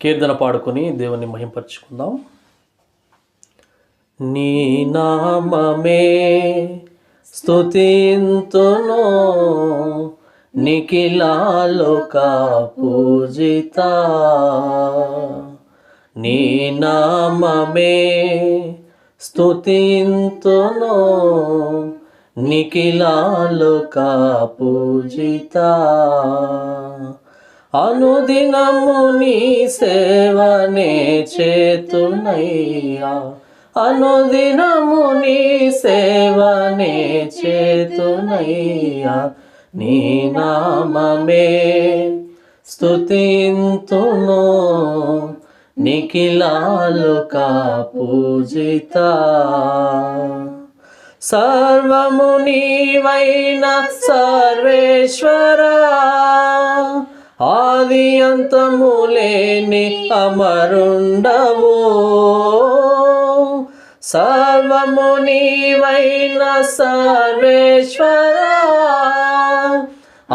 కీర్తన పాడుకొని దేవుని మహింపరచుకుందాం. నీ నామమే స్తుతింతును నిఖిలాలోక పూజిత నీ నామమే స్తుతింతును నిఖిలాలోక పూజిత అనుదినము నీ సేవనే చేతునయ్యా. అనుదినము నీ సేవనే చేతునయ్యా. నీ నామమే స్తుతింతును నిఖిలాలుక పూజిత సర్వము నీవైన సర్వేశ్వరా. ఆది అంతము లేని అమరుండవు. సర్వము నీవైన సర్వేశ్వరా.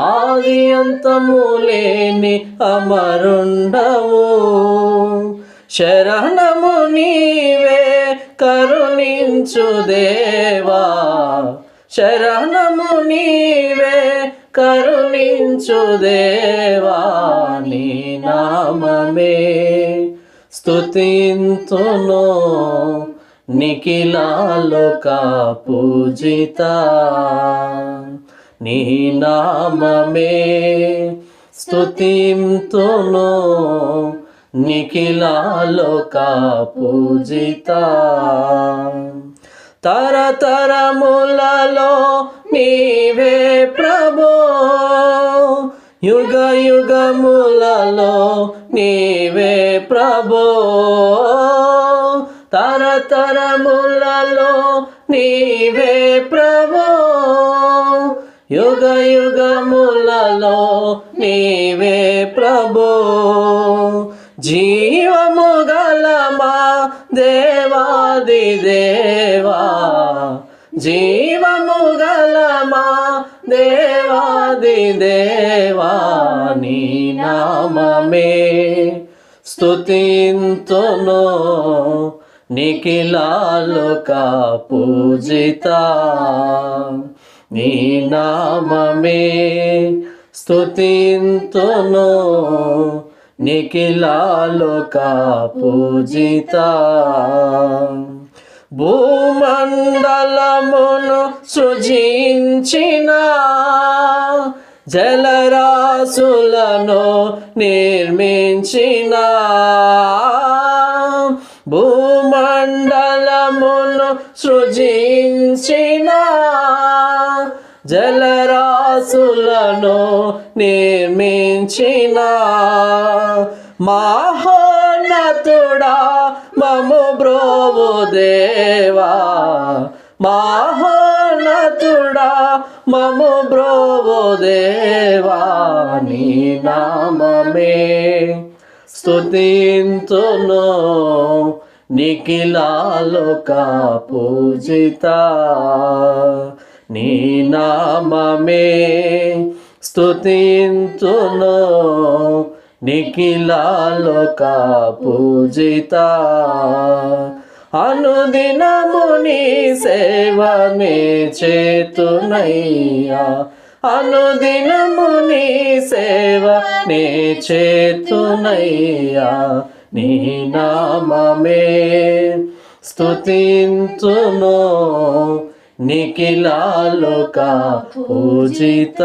ఆది అంతము లేని అమరుండవు. శరణము నీవే కరుణించు దేవా. శరణము నీవే కరుణించు దేవా నీ నామమే. స్తుతింతును నిఖిలాలోక పూజిత నీ నామమే. స్తుతింతును నిఖిలాలోక పూజిత తరతరములలో నీవే ప్రభో. యుగ యుగములలో నీవే ప్రభో. తరతరములలో నీవే ప్రభో. యుగ యుగములలో నీవే ప్రభో. జీ దేవా జీవము గలమా దేవాది దేవా నీ నామమే. స్తుతింతును నిఖిలాలుక పూజిత నీ నామమే. స్తుతింతును నిఖిలాలోక పూజిత భూమండలమును సృజించిన జలరాశులను నిర్మించిన భూమండలమును సృజించిన జలరాశులను నిర్మించిన మహోన్నతుడా మము బ్రోవు దేవా. మహోన్నతుడా మము బ్రోవు దేవా. నీ నామమే స్తుతింతును నిఖిలాలోక పూజిత. నీ నామమే స్తుతింతును నిఖిలాలోక పూజిత అనుదినము నీ సేవనే చేతునయ్యా. అనుదినము నీ సేవ నే చేతునయ్యా. నీ నామమే స్తుతింతును నిఖిలాలోక పూజిత